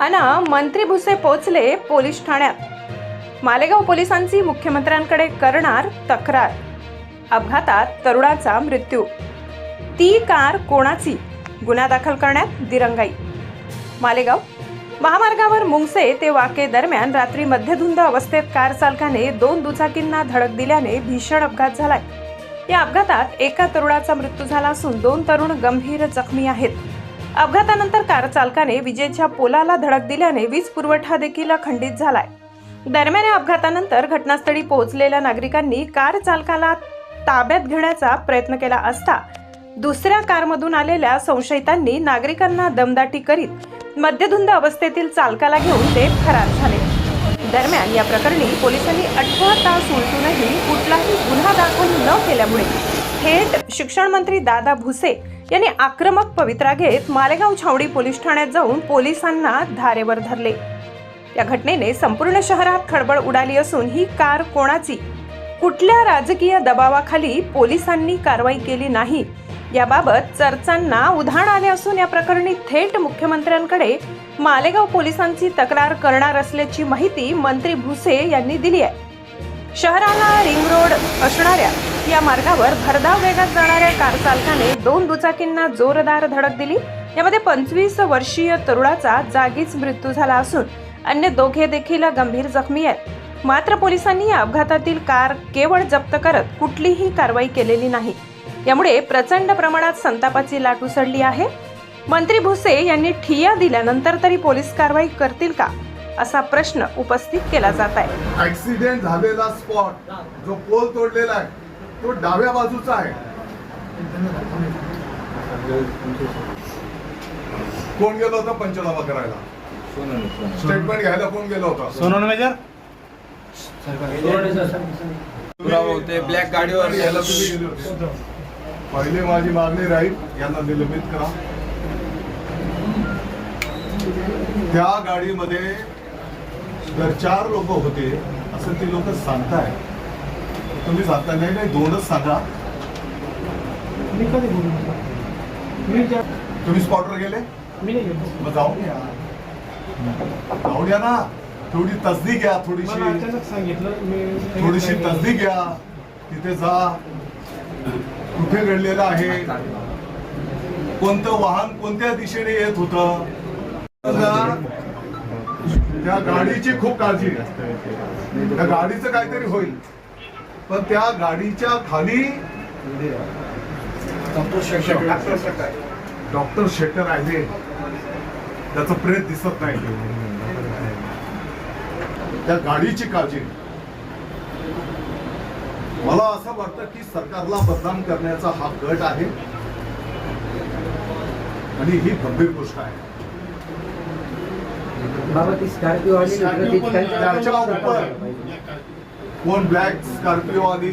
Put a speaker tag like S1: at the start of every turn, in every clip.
S1: अना मंत्री भुसे पोचले पोलीस ठाण्यात. मालेगाव पोलिसांची मुख्यमंत्र्यांकडे करणार तक्रार. अपघातात तरुणाचा मृत्यू. ती कार कोणाची? गुन्हा दाखल करण्यात दिरंगाई. मालेगाव. महामार्गावर मुंगसे ते वाके दरम्यान रात्री मध्यधुंद अवस्थेत कार चालकाने दोन दुचाकींना धडक दिल्याने भीषण अपघात झालाय. या अपघातात एका तरुणाचा मृत्यू झाला असून दोन तरुण गंभीर जखमी आहेत. अपघातानंतर कार चालकाने विजेच्या पोलाला धडक दिल्याने वीज पुरवठा देखील खंडित झालाय. दरम्यान या अपघातानंतर घटनास्थळी पोहोचलेल्या नागरिकांनी कार चालकाला ताब्यात घेण्याचा प्रयत्न केला असता दुसऱ्या कारमधून आलेल्या संशयितांनी नागरिकांना दमदाटी करीत मद्यधुंद अवस्थेतील चालकाला घेऊन ते फरार झाले. दरम्यान या प्रकरणी पोलिसांनी अठरा तास उलटूनही कुठलाही गुन्हा दाखल न केल्यामुळे थेट शिक्षण मंत्री दादा भुसे यांनी आक्रमक पवित्रा घेत मालेगाव छावडी पोलीस ठाण्यात जाऊन पोलिसांना धारेवर धरले. या घटनेने संपूर्ण शहरात खळबळ उडाली असून ही कार कोणाची? कुठल्या राजकीय दबावाखाली पोलिसांनी कारवाई केली नाही? याबाबत चर्चांना उधाण आले असून या प्रकरणी थेट मुख्यमंत्र्यांकडे मालेगाव पोलिसांची तक्रार करणार असल्याची माहिती मंत्री भुसे यांनी दिली आहे. शहराला रिंग रोड असणाऱ्या या मार्गावर भरधाव वेगात जाणाऱ्या कार चालकाने दोन दुचाकींना जोरदार धडक दिली. यामध्ये पंचवीस वर्षीय तरुणाचा जागीच मृत्यू झाला असून अन्य दोघे देखील गंभीर जखमी आहेत. मात्र पोलिसांनी या अपघातातील कार केवळ जप्त करत कुठलीही कारवाई केलेली नाही. यामुळे प्रचंड प्रमाणात संतापाची लाट उसळली आहे. मंत्री भुसे यांनी ठिया दिल्यानंतर तरी पोलीस कारवाई करतील का असा प्रश्न उपस्थित केला जात आहे.
S2: ऍक्सिडेंट झालेला स्पॉट जो पोल तोडलेला आहे तो डाव्या बाजूचा आहे. कोण गेलो होता पंचनामा करायला? स्टेटमेंट घ्यायला कोण गेलो होता?
S3: सोनून मेजर?
S4: ते ब्लॅक गाडीवर
S2: पहिले माझी मागणी राहील यांना निलंबित करा. त्या गाडीमध्ये जर चार लोक होते असं ते लोक सांगताय. तुम्ही सांगता नाही नाही दोनच सांगा.
S5: मी कधी बोलू मी
S2: तुम्ही स्पॉटवर गेले?
S5: मी नाही गेलो
S2: मग जाऊन या. जाऊन या ना. थोडी तसदी घ्या थोडीशी.
S5: अचानक सांगितलं
S2: थोडीशी तसदी घ्या. तिथे जा. कुठे घडलेलं आहे? कोणतं वाहन कोणत्या दिशेने येत होतं? त्या गाडीची खूप काळजी त्या गाडीचं काहीतरी होईल. पण त्या गाडीच्या खाली डॉक्टर शेट्टर आहे. त्याचं प्रेत दिसत नाही. त्या गाडीची काळजी. मला असं वाटतं की सरकारला बदनाम करण्याचा हा गट आहे. आणि ही गंभीर गोष्ट आहे. कोण ब्लॅक स्कॉर्पिओ आली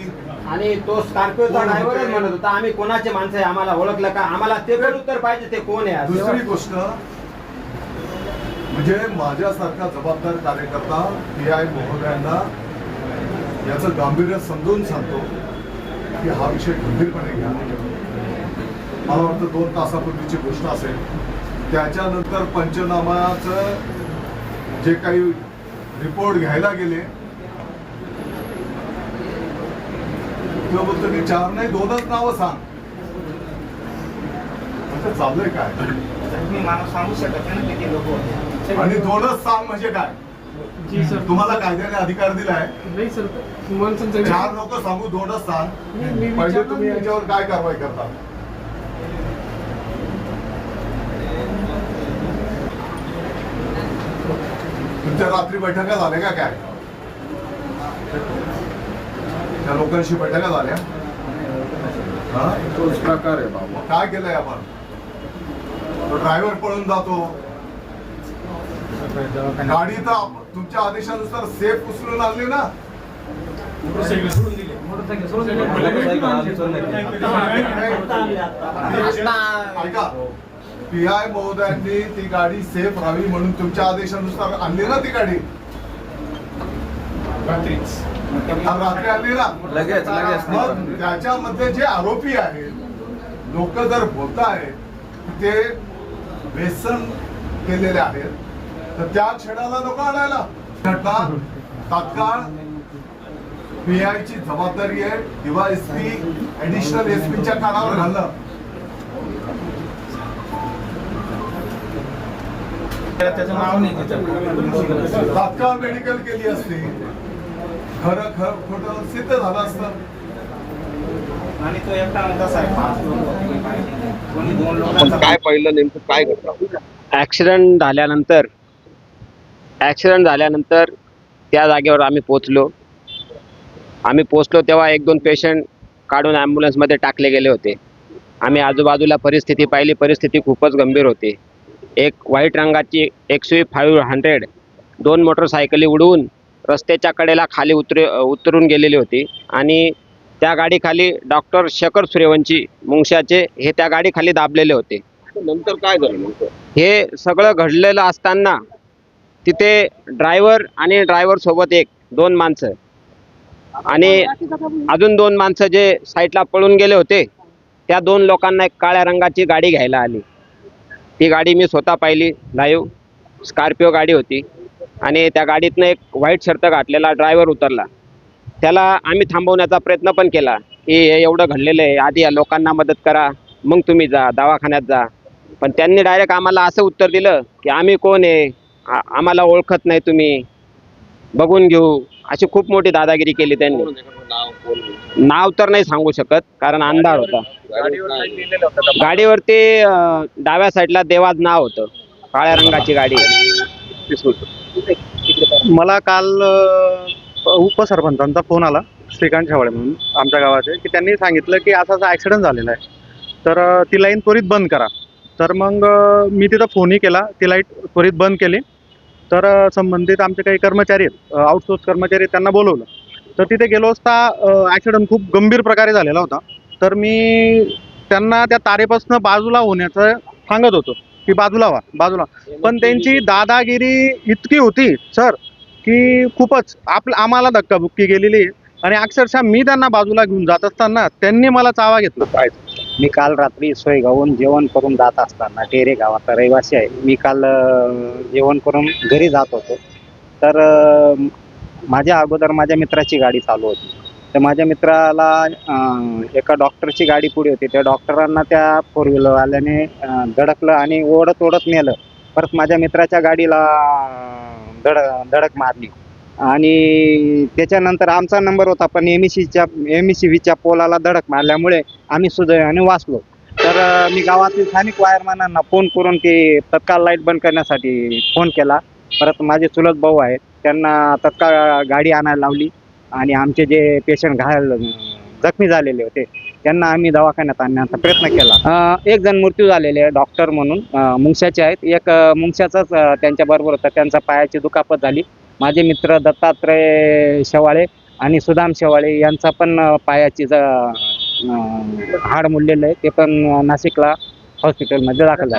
S4: आणि तो स्कॉर्पिओचा ड्रायव्हरच म्हणत होता आम्ही कोणाचे माणसं आहे? आम्हाला ओळखलं का? आम्हाला ते पण उत्तर पाहिजे ते कोण आहे.
S2: दुसरी गोष्ट म्हणजे माझ्यासारखा जबाबदार कार्यकर्ता पी आय महोदयांना याचं गांभीर्य समजून सांगतो की हा विषय गंभीरपणे घ्या. मला वाटतं दोन तासापूर्वीची गोष्ट असेल. त्याच्यानंतर पंचनामाचं जे काही रिपोर्ट घ्यायला गेले तेव्हा बोलतो की चार नाही दोनच नावं सांग. म्हणजे चाललंय काय?
S5: मी मला सांगू शकत नाही किती लोक
S2: आणि दोनच सांग म्हणजे काय?
S5: जी सर.
S2: तुम्हाला कायद्याने अधिकार दिलाय.
S5: नाही सर
S2: चार लोक सांगू दोनच सांग.
S5: मी- विचारलं
S2: तुम्ही
S5: नाही.
S2: याच्यावर काय कारवाई करता? तुमच्या रात्री बैठका झाल्या का काय? त्या लोकांशी बैठका झाल्या? हा?
S4: तोच प्रकार आहे बाबा.
S2: काय केलंय आपण? तो ड्रायव्हर पळून जातो. गाडी तर तुमच्या आदेशानुसार सेफ उचलून आणली ना?
S5: मोटरसायकल सोडून दिली. मोटरसायकल सोडून दिली.
S2: ऐका पी आय महोदयांनी ती गाडी सेफ राहावी म्हणून तुमच्या आदेशानुसार आणली ना ती गाडी? रात्री आणली ना?
S4: लगेच लगेच.
S2: मग त्याच्यामध्ये जे आरोपी आहेत लोक जर बोलत आहेत ते व्यसन केलेले आहेत. तर त्या क्षणाला लोक आणायला. घटना तात्काळ पीआय ची जबाबदारी आहे. किंवा एस पी ऍडिशनल एस पीच्या कानावर घालणं.
S5: त्याचं नाव नाही
S2: तात्काळ मेडिकल केली असती. खरं खरं खोटं सिद्ध झालं असतं.
S5: आणि तो एकटा नव्हता साहेब. काय कोणी दोन
S3: पण
S5: लोकांचा
S3: काय पाहिलं नेमकं काय घडलं?
S6: ॲक्सिडेंट झाल्यानंतर ॲक्सिडेंट झाल्यानंतर त्या जागेवर आम्ही पोचलो आम्ही पोचलो तेव्हा एक दोन पेशंट काढून ॲम्ब्युलन्समध्ये टाकले गेले होते. आम्ही आजूबाजूला परिस्थिती पाहिली. परिस्थिती खूपच गंभीर होती. एक व्हाईट रंगाची एक स्विफ्ट फाईव्ह हंड्रेड दोन मोटरसायकली उडवून रस्त्याच्या कडेला खाली उतरे उतरून गेलेली होती. आणि त्या गाडीखाली डॉक्टर शेखर सूर्यवंशी मुंगशाचे हे त्या गाडीखाली दाबलेले होते.
S3: नंतर काय झालं
S6: हे सगळं घडलेलं असताना तिथे ड्रायव्हर आणि ड्रायव्हर सोबत एक दोन माणसं. आणि अजून दोन माणसं जे साईडला पळून गेले होते त्या दोन लोकांना एक काळ्या रंगाची गाडी घ्यायला आली. ती गाडी मी स्वतः पाहिली लाईव्ह स्कॉर्पिओ गाडी होती. आणि त्या गाडीतनं एक व्हाईट शर्ट घातलेला ड्रायव्हर उतरला. त्याला आम्ही थांबवण्याचा प्रयत्न पण केला की हे एवढं घडलेलं आहे आधी या लोकांना मदत करा मग तुम्ही जा दवाखान्यात जा. पण त्यांनी डायरेक्ट आम्हाला असं उत्तर दिलं की आम्ही कोण आहे? आम्हाला ओळखत नाही तुम्ही. बघून घेऊ. अशी खूप मोठी दादागिरी केली त्यांनी.
S3: नाव
S6: तर नाही सांगू शकत कारण अंधार होता. गाडीवरती अं, डाव्या साईडला देवाज नाव होतं. काळ्या रंगाची गाडी.
S7: मला काल अ, उपसरपंचांचा फोन आला श्रीकांत शेवाळे म्हणून आमच्या गावाचे की त्यांनी सांगितलं की असा असा ॲक्सिडेंट झालेला आहे. तर अ, ती लाईन त्वरित बंद करा. तर मग अ, मी तिथं फोनही केला. ती लाइट त्वरित बंद केली. तर संबंधित आमचे काही कर्मचारी आहेत आउटसोर्स कर्मचारी आहेत, त्यांना बोलवलं. तर तिथे गेलो असता ॲक्सिडंट खूप गंभीर प्रकारे झालेला होता. तर मी त्यांना त्या तारेपासून बाजूला होण्याचं सांगत होतो की बाजूला व्हा बाजूला. पण त्यांची दादागिरी इतकी होती सर की खूपच आपलं आम्हाला धक्काबुक्की गेलेली आहे. आणि अक्षरशः मी त्यांना बाजूला घेऊन जात असताना त्यांनी मला चावा घेतला.
S3: पाहिजे
S8: मी काल रात्री सोयगावून जेवण करून जात असताना टेरे गावाचा रहिवासी आहे. मी काल जेवण करून घरी जात होतो. तर माझ्या अगोदर माझ्या मित्राची गाडी चालू होती. तर माझ्या मित्राला एका डॉक्टरची गाडी पुढे होती. त्या डॉक्टरांना त्या फोर व्हीलरवाल्याने धडकलं आणि ओढत ओढत नेलं. परत माझ्या मित्राच्या गाडीला धड धडक मारली. आणि त्याच्यानंतर आमचा नंबर होता पण एम ई सीच्या एम ई सी व्हीच्या पोलाला धडक मारल्यामुळे आम्ही सुदैवाने वाचलो. तर मी गावातील स्थानिक वायरमॅनांना फोन करून ते तत्काळ लाइट बंद करण्यासाठी फोन केला. परत माझे चुलत भाऊ आहेत त्यांना तत्काळ गाडी आणायला लावली आणि आमचे जे पेशंट घायल जखमी झालेले होते त्यांना आम्ही दवाखान्यात आणण्याचा प्रयत्न केला. एक जण मृत्यू झालेले आहे डॉक्टर म्हणून मुंगशाचे आहेत. एक मुंगशाचाच त्यांच्याबरोबर होता त्यांचा पायाची दुखापत झाली. माझे मित्र दत्तात्रय शेवाळे आणि सुदाम शेवाळे यांचा पण पायाची ज- हाड मोडलेलं आहे. ते पण नाशिकला हॉस्पिटलमध्ये दाखल झालं.